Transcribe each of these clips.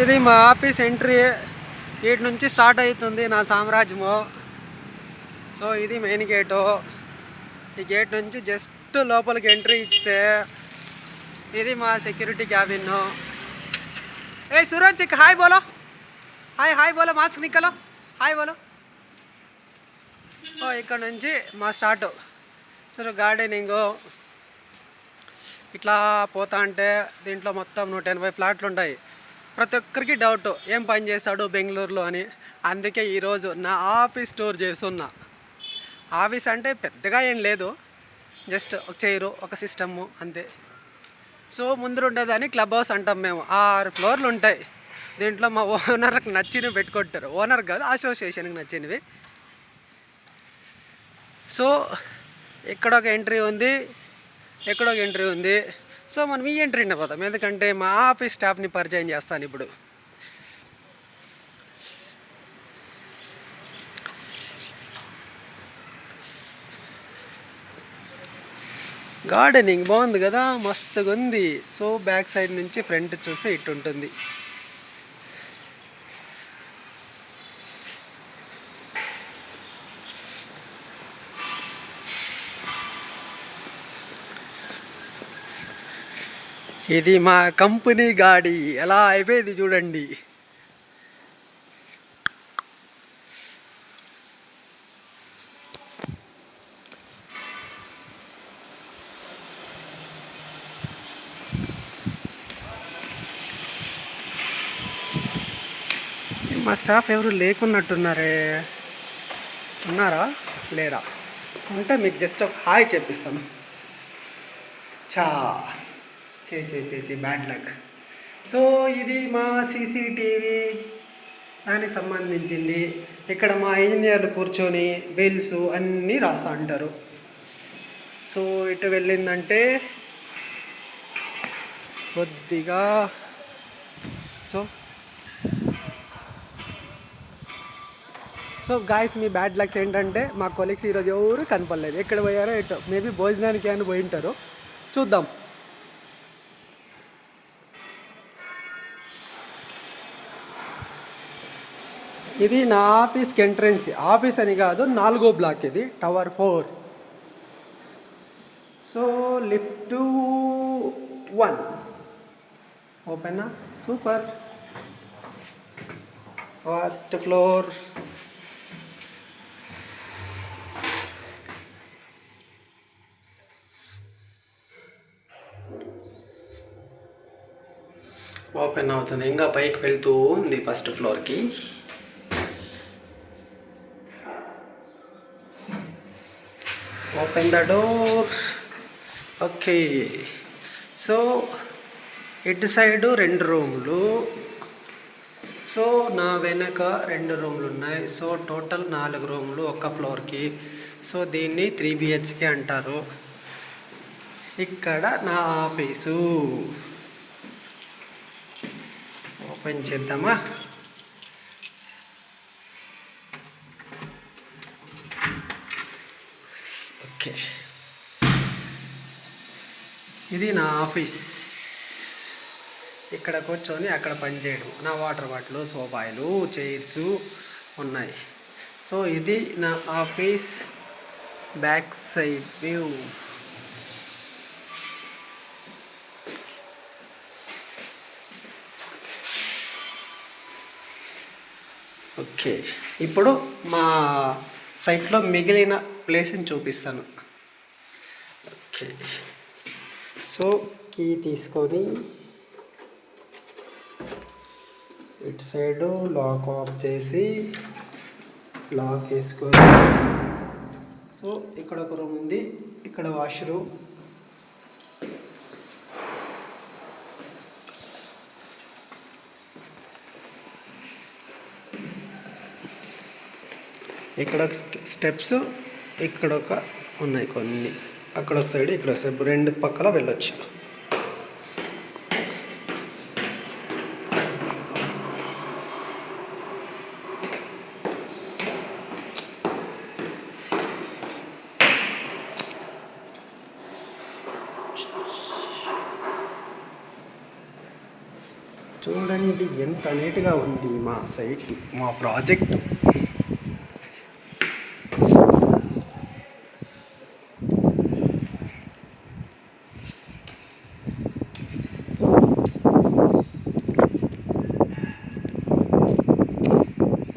ఇది మా office entry వీటి నుంచి స్టార్ట్ అవుతుంది నా సామ్రాజ్యము. సో ఇది మెయిన్ గేటు. ఈ గేట్ నుంచి జస్ట్ లోపలికి ఎంట్రీ ఇస్తే ఇది మా సెక్యూరిటీ క్యాబిన్. ఏ సూరజ్ ఇక్ హాయ్ బోలో. హాయ్ హాయ్ బోలో మాస్క్ నిక్కలో. హాయ్ బోలో. ఓ ఇక్కడ నుంచి మా స్టార్ట్. So gardening. ఇట్లా పోతా అంటే దీంట్లో మొత్తం నూట ఎనభై ఫ్లాట్లు ఉంటాయి. ప్రతి ఒక్కరికి డౌట్ ఏం పని చేస్తాడు బెంగళూరులో అని. అందుకే ఈరోజు నా ఆఫీస్ టూర్ చేస్తున్నా. ఆఫీస్ అంటే పెద్దగా ఏం లేదు. జస్ట్ ఒక చైరు ఒక సిస్టము అంతే. సో ముందర ఉండేదాన్ని క్లబ్ హౌస్ అంటాం మేము. ఆరు ఫ్లోర్లు ఉంటాయి. దీంట్లో మా ఓనర్కి నచ్చినవి పెట్టుకుంటారు. ఓనర్ కాదు అసోసియేషన్కి నచ్చినవి. సో ఇక్కడ ఒక ఎంట్రీ ఉంది. ఎక్కడ ఒక ఎంట్రీ ఉంది. సో మనం ఈ ఎంట్రీని పోతాం ఎందుకంటే మా ఆఫీస్ స్టాఫ్ని పరిచయం చేస్తాను ఇప్పుడు. గార్డెనింగ్ బాగుంది కదా మస్తుగా ఉంది సో బ్యాక్ సైడ్ నుంచి ఫ్రంట్ చూస్తే ఇటు ఉంటుంది ఇది మా కంపెనీ గాడి. ఎలా అయిపోయింది చూడండి. మా స్టాఫ్ ఎవరు లేకున్నట్టున్నారే. ఉన్నారా? లేరా? ఉంటే మీకు జస్ట్ ఒక హాయ్ చెప్పిస్తాను చా. చే చే చే చే బ్యాడ్ లక్ సో ఇది మా సీసీటీవీ దానికి సంబంధించింది. ఇక్కడ మా ఇంజనీర్లు కూర్చొని బిల్స్ అన్నీ రాస్తా అంటారు సో ఇటు వెళ్ళిందంటే కొద్దిగా సో సో గాయస్ మీ బ్యాడ్ లక్స్ ఏంటంటే మా కొలీగ్స్ ఈరోజు ఎవరు కనపడలేదు. ఎక్కడ పోయారో ఎటో? మేబీ భోజనానికి అని పోయి ఉంటారు చూద్దాం. ఇది నా ఆఫీస్కి ఎంట్రన్స్. ఆఫీస్ అని కాదు నాలుగో బ్లాక్ ఇది tower four. So lift one. ఓపెనా super. First floor. Open అవుతుంది. ఇంకా పైకి వెళ్తూ ఉంది ఫస్ట్ ఫ్లోర్కి. Open the door okay so ఇటు సైడు రెండు రూములు. సో నా వెనక రెండు రూములు ఉన్నాయి సో టోటల్ నాలుగు రూములు ఒక ఫ్లోర్కి. సో దీన్ని త్రీ బిహెచ్కే అంటారు. ఇక్కడ నా ఆఫీసు. ఓపెన్ చేద్దామా? ఓకే. ఇది నా ఆఫీస్. ఇక్కడ కూర్చొని అక్కడ పనిచేయడం నా వాటర్ బాటిల్ సోఫాయిలు చైర్స్ ఉన్నాయి. సో ఇది నా office back side view. Okay. ఇప్పుడు మా సైట్లో మిగిలిన ప్లేస్ని చూపిస్తాను. ఓకే. సో కీ తీసుకొని ఇటు సైడు లాక్ ఆఫ్ చేసి లాక్ వేసుకొని. సో ఇక్కడ ఒక రూమ్ ఉంది ఇక్కడ వాష్రూమ్. ఇక్కడ స్టెప్స్ ఇక్కడ ఒక ఉన్నాయి కొన్ని. అక్కడ ఒక సైడ్ ఇక్కడ ఒక సైడ్. రెండు పక్కల వెళ్ళొచ్చు. చూడండి ఎంత నీట్గా ఉంది మా సైట్ మా ప్రాజెక్ట్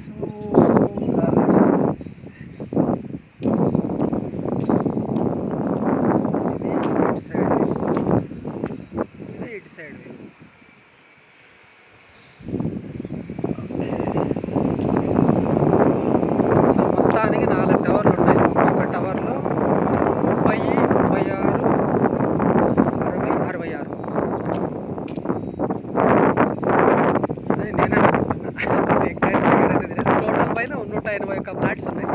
సో guys, ఇది ఇటు సైడ్ ఇది ఇటు సైడ్. సో మొత్తానికి నాలుగు టవర్లు ఉన్నాయి. ఒక్కొక్క టవర్లో ముప్పై ముప్పై ఆరు అరవై అరవై ఆరు. అది నేనే టోటల్ పైన నూట ఎనభై ఒక్క ఫ్లాట్స్ ఉన్నాయి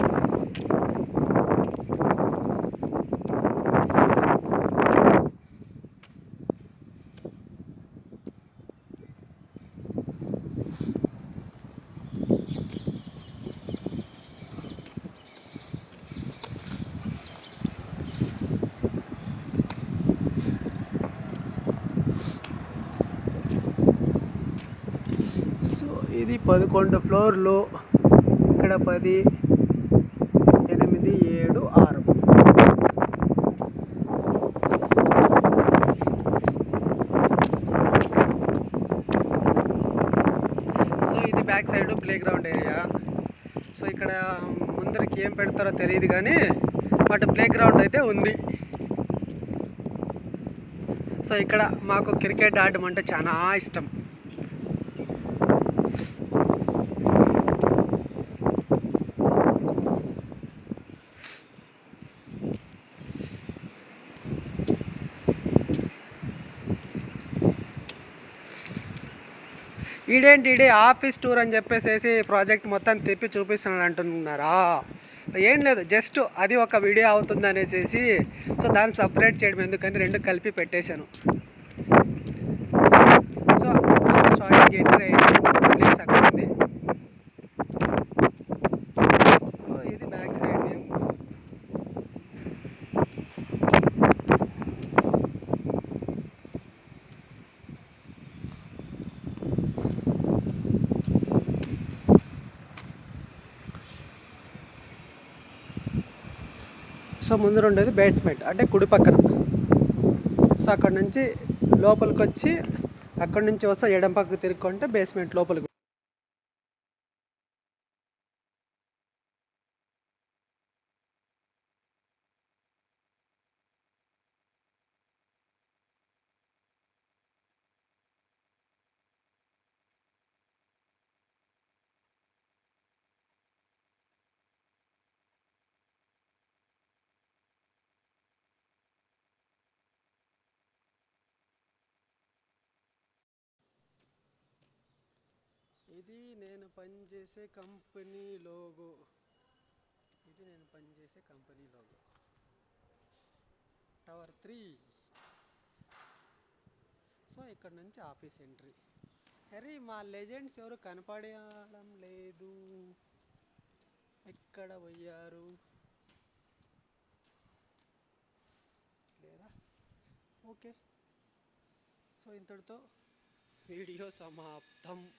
సో ఇది పదకొండు ఫ్లోర్లు. ఇక్కడ పది ఎనిమిది ఏడు ఆరు. సో ఇది back side playground area. So ఇక్కడ ముందరికి ఏం పెడతారో తెలియదు కానీ బట్ ప్లే గ్రౌండ్ అయితే ఉంది. సో ఇక్కడ మాకు క్రికెట్ ఆడడం అంటే చాలా ఇష్టం. ఈడేంటి ఈడే ఆఫీస్ టూర్ అని చెప్పేసేసి ప్రాజెక్ట్ మొత్తం తిప్పి చూపిస్తున్నాడు అంటున్నారా? ఏం లేదు జస్ట్ అది ఒక వీడియో అవుతుంది అనేసి సో దాన్ని సపరేట్ చేయడం ఎందుకని రెండు కలిపి పెట్టేశాను. సో స్టార్టింగ్ ఎంటర్ ప్లేస్ అక్కడ ఉంది సో ఇది బ్యాక్ సైడ్ వ్యూ సో ముందు ఉండేది బేస్మెంట్ అంటే కుడి పక్కన. సో అక్కడ నుంచి లోపలికి వచ్చి అక్కడ నుంచి వస్తే ఎడం పక్కకు తిరుక్కుంటే బేస్మెంట్ లోపలికి ఇది నేను పనిచేసే కంపెనీ లోగో. ఇది నేను పనిచేసే company logo. Tower three. So ఇక్కడ నుంచి ఆఫీస్ ఎంట్రీ. అరే మా లెజెండ్స్ ఎవరు కనపడడం లేదు. ఎక్కడ పోయారు? లేదా? ఓకే. సో ఇంతటితో వీడియో సమాప్తం.